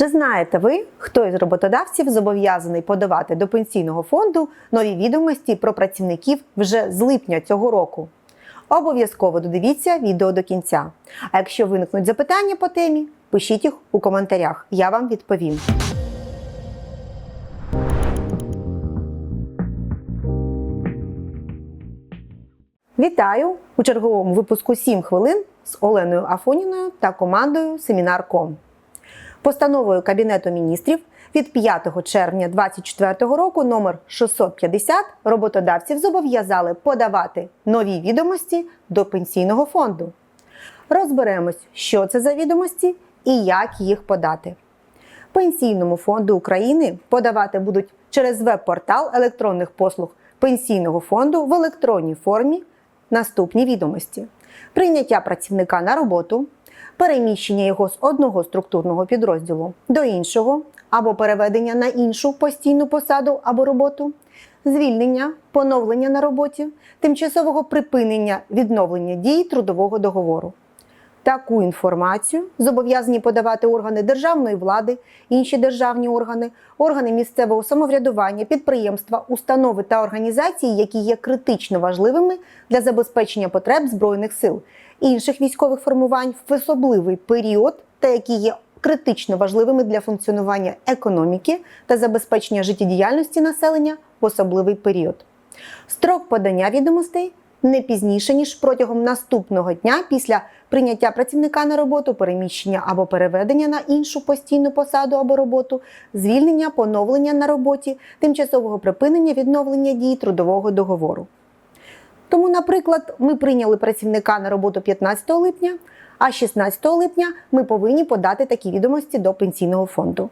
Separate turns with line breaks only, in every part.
Чи знаєте ви, хто із роботодавців зобов'язаний подавати до пенсійного фонду нові відомості про працівників вже з липня цього року? Обов'язково додивіться відео до кінця. А якщо виникнуть запитання по темі, пишіть їх у коментарях. Я вам відповім. Вітаю у черговому випуску «7 хвилин з Оленою Афоніною та командою Семінар.ком. Постановою Кабінету міністрів від 5 червня 2024 року номер 650 роботодавців зобов'язали подавати нові відомості до пенсійного фонду. Розберемось, що це за відомості і як їх подати. Пенсійному фонду України подавати будуть через веб-портал електронних послуг Пенсійного фонду в електронній формі наступні відомості: прийняття працівника на роботу, переміщення його з одного структурного підрозділу до іншого або переведення на іншу постійну посаду або роботу, звільнення, поновлення на роботі, тимчасового припинення відновлення дії трудового договору. Таку інформацію зобов'язані подавати органи державної влади, інші державні органи, органи місцевого самоврядування, підприємства, установи та організації, які є критично важливими для забезпечення потреб збройних сил, інших військових формувань в особливий період, та які є критично важливими для функціонування економіки та забезпечення життєдіяльності населення в особливий період. Строк подання відомостей не пізніше ніж протягом наступного дня після прийняття працівника на роботу, переміщення або переведення на іншу постійну посаду або роботу, звільнення, поновлення на роботі, тимчасового припинення відновлення дії трудового договору. Тому, наприклад, ми прийняли працівника на роботу 15 липня, а 16 липня ми повинні подати такі відомості до пенсійного фонду.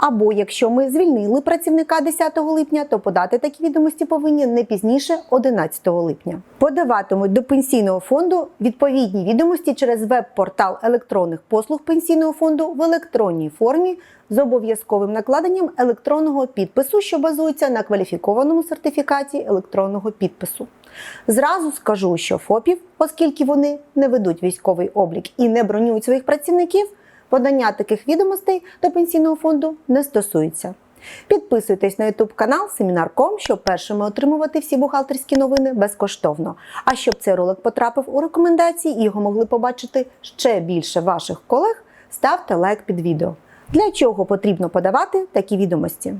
Або якщо ми звільнили працівника 10 липня, то подати такі відомості повинні не пізніше 11 липня. Подаватимуть до пенсійного фонду відповідні відомості через веб-портал електронних послуг пенсійного фонду в електронній формі з обов'язковим накладенням електронного підпису, що базується на кваліфікованому сертифікаті електронного підпису. Зразу скажу, що ФОПів, оскільки вони не ведуть військовий облік і не бронюють своїх працівників, подання таких відомостей до пенсійного фонду не стосується. Підписуйтесь на YouTube канал Семінар.ком, щоб першими отримувати всі бухгалтерські новини безкоштовно. А щоб цей ролик потрапив у рекомендації і його могли побачити ще більше ваших колег, ставте лайк під відео. Для чого потрібно подавати такі відомості?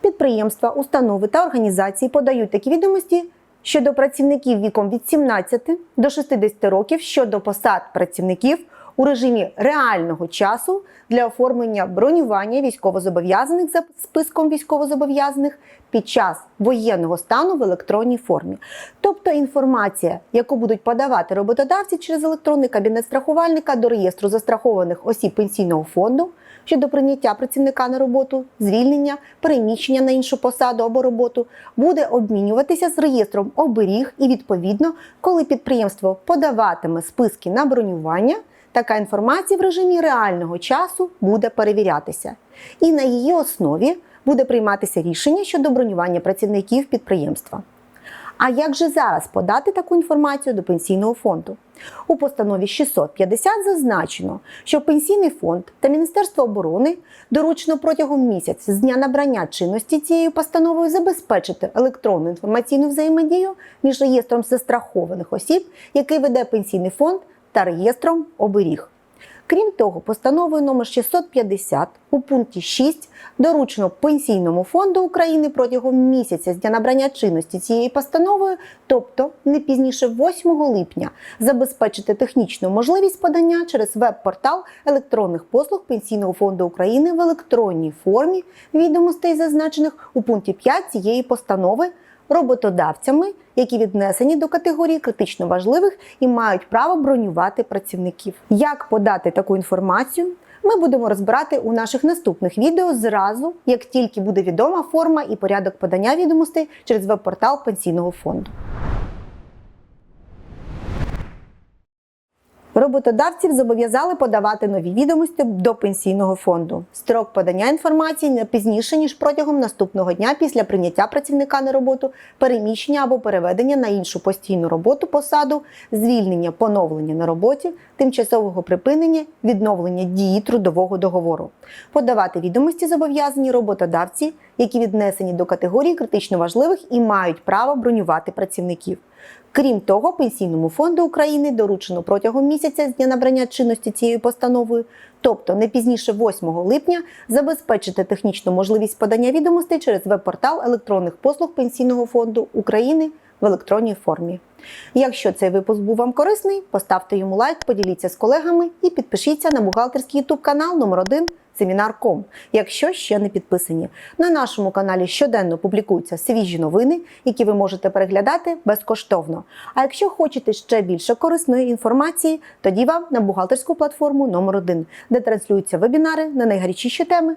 Підприємства, установи та організації подають такі відомості щодо працівників віком від 17 до 60 років щодо посад працівників у режимі реального часу для оформлення бронювання військовозобов'язаних за списком військовозобов'язаних під час воєнного стану в електронній формі. Тобто інформація, яку будуть подавати роботодавці через електронний кабінет страхувальника до реєстру застрахованих осіб пенсійного фонду щодо прийняття працівника на роботу, звільнення, переміщення на іншу посаду або роботу, буде обмінюватися з реєстром оберіг і відповідно, коли підприємство подаватиме списки на бронювання. Така інформація в режимі реального часу буде перевірятися, і на її основі буде прийматися рішення щодо бронювання працівників підприємства. А як же зараз подати таку інформацію до пенсійного фонду? У постанові 650 зазначено, що Пенсійний фонд та Міністерство оборони доручено протягом місяця з дня набрання чинності цією постановою забезпечити електронну інформаційну взаємодію між реєстром застрахованих осіб, який веде пенсійний фонд, та реєстром оберіг. Крім того, постановою номер 650 у пункті 6 доручено Пенсійному фонду України протягом місяця з дня набрання чинності цієї постановою, тобто не пізніше 8 липня, забезпечити технічну можливість подання через веб-портал електронних послуг Пенсійного фонду України в електронній формі відомостей, зазначених у пункті 5 цієї постанови роботодавцями, які віднесені до категорії критично важливих і мають право бронювати працівників. Як подати таку інформацію? Ми будемо розбирати у наших наступних відео зразу, як тільки буде відома форма і порядок подання відомостей через веб-портал пенсійного фонду. Роботодавців зобов'язали подавати нові відомості до пенсійного фонду. Строк подання інформації не пізніше ніж протягом наступного дня після прийняття працівника на роботу, переміщення або переведення на іншу постійну роботу посаду, звільнення, поновлення на роботі, тимчасового припинення, відновлення дії трудового договору. Подавати відомості зобов'язані роботодавці, які віднесені до категорії критично важливих і мають право бронювати працівників. Крім того, Пенсійному фонду України доручено протягом місяця з дня набрання чинності цією постановою, тобто не пізніше 8 липня, забезпечити технічну можливість подання відомостей через веб-портал електронних послуг Пенсійного фонду України в електронній формі. Якщо цей випуск був вам корисний, поставте йому лайк, поділіться з колегами і підпишіться на бухгалтерський ютуб канал номер 1 Семінар.ком, якщо ще не підписані. На нашому каналі щоденно публікуються свіжі новини, які ви можете переглядати безкоштовно. А якщо хочете ще більше корисної інформації, тоді вам на бухгалтерську платформу номер 1 де транслюються вебінари на найгарячіші теми,